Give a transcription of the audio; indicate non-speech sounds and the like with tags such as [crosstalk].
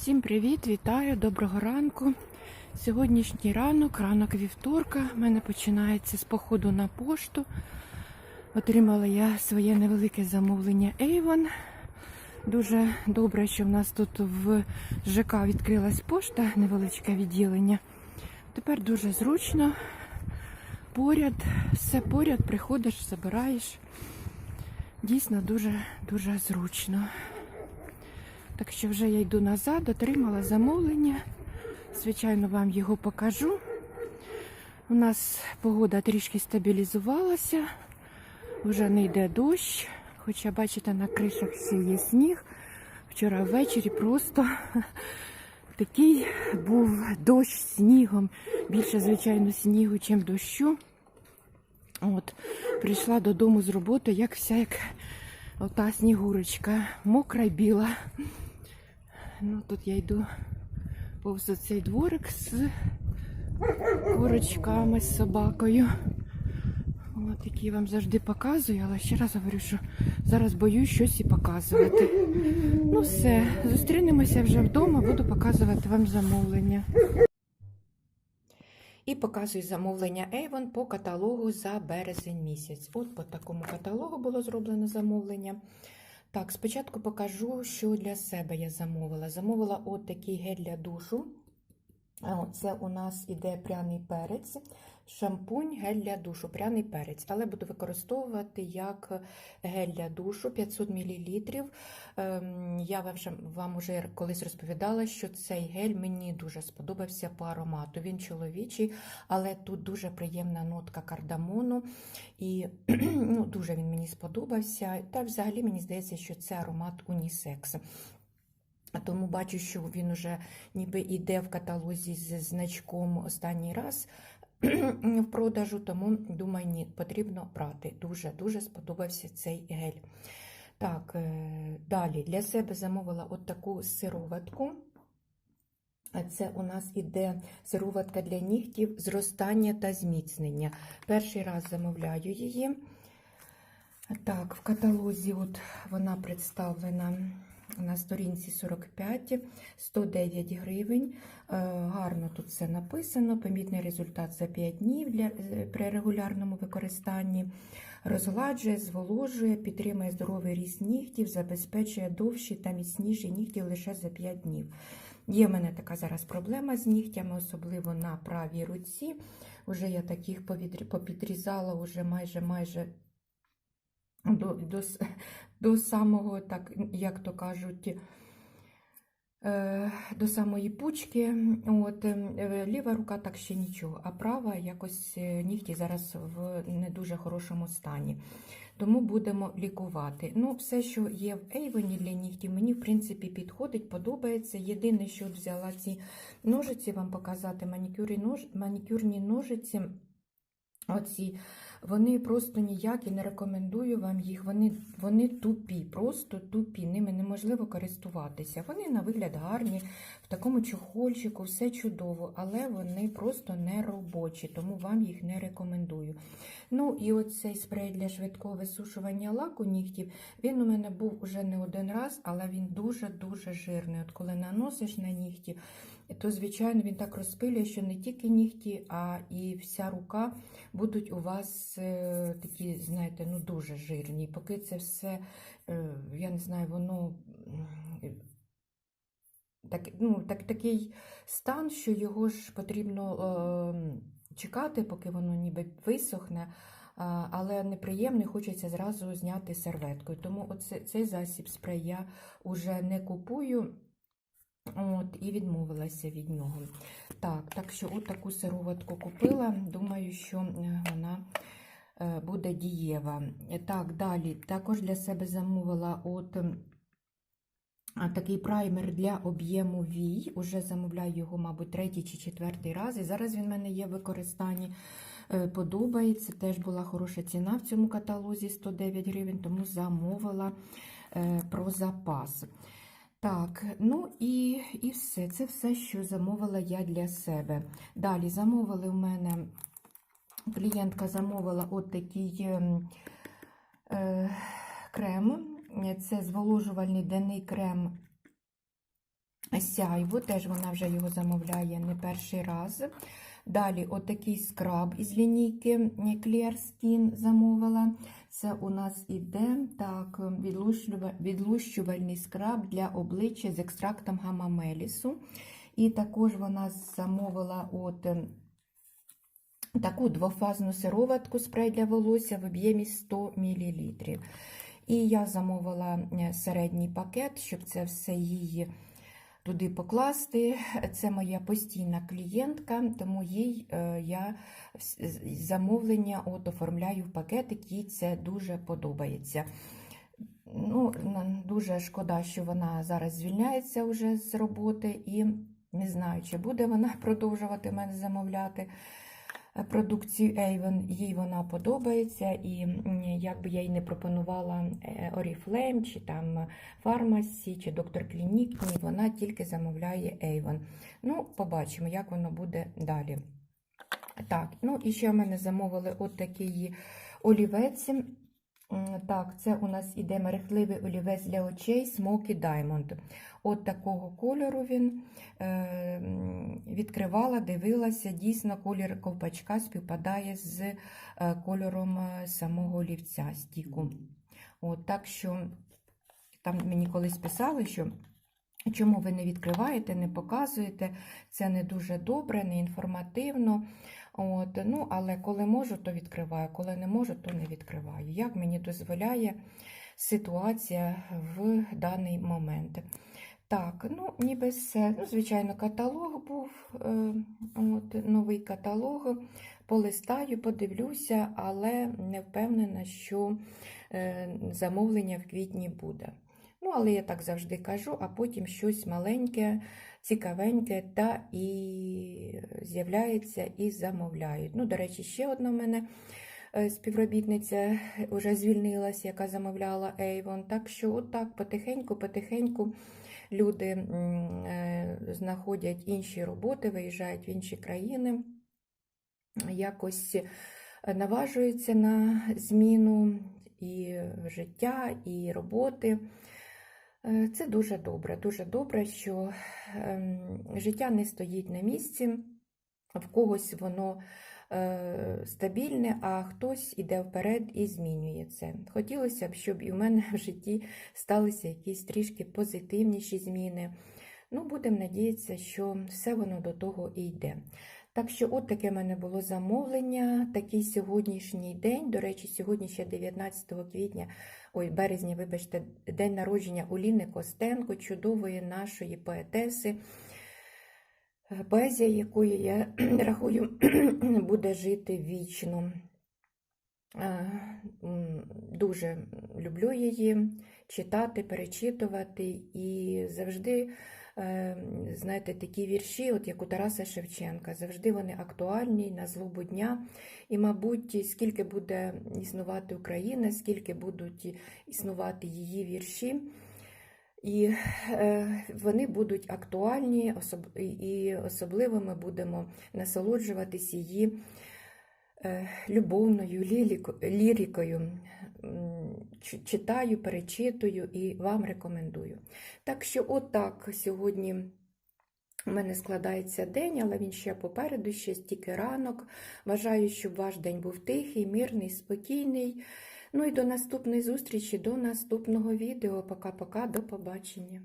Всім привіт, вітаю, доброго ранку. Сьогоднішній ранок, ранок вівторка, в мене починається з походу на пошту. Отримала я своє невелике замовлення Avon. Дуже добре, що в нас тут в ЖК відкрилась пошта, невеличке відділення. Тепер дуже зручно. Поряд, все поряд, приходиш, забираєш. Дійсно дуже дуже зручно. Так що вже я йду назад, отримала замовлення. Звичайно, вам його покажу. У нас погода трішки стабілізувалася, вже не йде дощ, хоча, бачите, на кришах ще є сніг. Вчора ввечері просто [laughs] такий був дощ снігом. Більше, звичайно, снігу, ніж дощу. От, прийшла додому з роботи, як вся як ота снігурочка, мокра й біла. Ну, тут я йду повз цей дворик з курочками, з собакою. От які вам завжди показую, але ще раз говорю, що зараз боюсь щось і показувати. Ну все, зустрінемося вже вдома, буду показувати вам замовлення. І показую замовлення Avon по каталогу за березень місяць. От по такому каталогу було зроблено замовлення. Так, спочатку покажу, що для себе я замовила. Замовила от такий гель для душу. Це у нас іде пряний перець, шампунь, гель для душу, пряний перець, але буду використовувати як гель для душу 500 мл. Я вам вже- колись розповідала, що цей гель мені дуже сподобався по аромату. Він чоловічий, але тут дуже приємна нотка кардамону, і [clears throat] ну, дуже він мені сподобався. Та взагалі мені здається, що це аромат унісекс. Тому бачу, що він уже ніби йде в каталозі з значком останній раз в продажу, тому думаю, ні, потрібно брати. Дуже-дуже сподобався цей гель. Так, е, далі для себе замовила от таку сироватку. Це у нас іде сироватка для нігтів, зростання та зміцнення. Перший раз замовляю її. Так, в каталозі от вона представлена на сторінці 45, 109 гривень. Е, Гарно тут все написано. Помітний результат за 5 днів для, е, при регулярному використанні. Розгладжує, зволожує, підтримує здоровий ріст нігтів, забезпечує довші та міцніші нігті лише за 5 днів. Є в мене така зараз проблема з нігтями, особливо на правій руці. Уже я таких попідрізала уже майже майже до, до, до самого, так, як то кажуть, е, до самої пучки. От, е, ліва рука так ще нічого, а права якось е, нігті зараз в не дуже хорошому стані. Тому будемо лікувати. Ну, все, що є в Ейвені для нігтів, мені, в принципі, підходить, подобається. Єдине, що взяла ці ножиці, вам показати манікюрні, нож, манікюрні ножиці. Оці, вони просто ніякі, не рекомендую вам їх. Вони, вони тупі, просто тупі. Ними неможливо користуватися. Вони на вигляд гарні, в такому чохольчику, все чудово, але вони просто не робочі, тому вам їх не рекомендую. Ну і оцей спрей для швидкого висушування лаку нігтів, він у мене був уже не один раз, але він дуже-дуже жирний. От коли наносиш на нігті, то, звичайно, він так розпилює, що не тільки нігті, а і вся рука будуть у вас е, такі, знаєте, ну дуже жирні. Поки це все, е, я не знаю, воно так, ну, так, такий стан, що його ж потрібно е, чекати, поки воно ніби висохне. Але неприємно, хочеться зразу зняти серветкою. Тому оце, цей засіб спрей я вже не купую. От, і відмовилася від нього. Так, так що от таку сироватку купила. Думаю, що е, вона е, буде дієва. Так, далі. Також для себе замовила от такий праймер для об'єму вій. Уже замовляю його, мабуть, третій чи четвертий раз. І зараз він в мене є в використанні. Е, Подобається. Теж була хороша ціна в цьому каталозі 109 гривень, тому замовила про запас. Так, ну і, і все. Це все, що замовила я для себе. Далі замовили в мене, клієнтка замовила от такий ем, е, крем. Це зволожувальний денний крем Сяйво, теж вона вже його замовляє не перший раз. Далі отакий скраб із лінійки Clear Skin замовила. Це у нас іде так, відлущувальний скраб для обличчя з екстрактом гамамелісу. І також вона замовила от ем, таку двофазну сироватку спрей для волосся в об'ємі 100 мл. І я замовила е, середній пакет, щоб це все її туди покласти. Це моя постійна клієнтка, тому їй е, я замовлення от оформляю в пакетик, їй це дуже подобається. Ну, дуже шкода, що вона зараз звільняється вже з роботи, і не знаю, чи буде вона [laughs] продовжувати мене замовляти продукцію Avon. Їй вона подобається, і як би я їй не пропонувала е, Oriflame, чи там Фармасі, чи Доктор Клінік, ні, вона тільки замовляє Avon. Ну, побачимо, як воно буде далі. Так, ну і ще в мене замовили от такий олівець. Так, це у нас іде мерехтливий олівець для очей Smoky Diamond. От такого кольору він е, відкривала, дивилася. Дійсно, колір ковпачка співпадає з е, кольором е, самого олівця стіку. От, так що там мені колись писали, що чому ви не відкриваєте, не показуєте, це не дуже добре, не інформативно. От, ну, але коли можу, то відкриваю, коли не можу, то не відкриваю. Як мені дозволяє ситуація в даний момент. Так, ну, ніби все. Ну, звичайно, каталог був, е, от, новий каталог. Полистаю, подивлюся, але не впевнена, що е, замовлення в квітні буде. Ну, але я так завжди кажу, а потім щось маленьке, цікавеньке, та і з'являється і замовляють. Ну, до речі, ще одна в мене е, співробітниця вже звільнилась, яка замовляла Avon. Так що, отак, потихеньку-потихеньку люди е, знаходять інші роботи, виїжджають в інші країни, якось наважуються на зміну і життя, і роботи. Е, Це дуже добре, дуже добре, що ем, життя не стоїть на місці, в когось воно е, стабільне, а хтось іде вперед і змінює це. Хотілося б, щоб і в мене в житті сталися якісь трішки позитивніші зміни. Ну, будемо надіятися, що все воно до того і йде. Так що, от таке в мене було замовлення, такий сьогоднішній день. До речі, сьогодні ще 19 квітня, ой, березня, вибачте, день народження Оліни Костенко, чудової нашої поетеси, поезія якої я [clears throat] рахую [clears throat] буде жити вічно. Дуже люблю її читати, перечитувати і завжди, знаєте, такі вірші, от як у Тараса Шевченка, завжди вони актуальні на злобу дня. І, мабуть, скільки буде існувати Україна, скільки будуть існувати її вірші. І е, вони будуть актуальні, і особливо ми будемо насолоджуватись її е, любовною ліліко- лірикою. Читаю, перечитую і вам рекомендую. Так що, отак сьогодні у мене складається день, але він ще попереду, ще стільки ранок. Бажаю, щоб ваш день був тихий, мирний, спокійний. Ну і до наступної зустрічі, до наступного відео. Пока-пока, до побачення.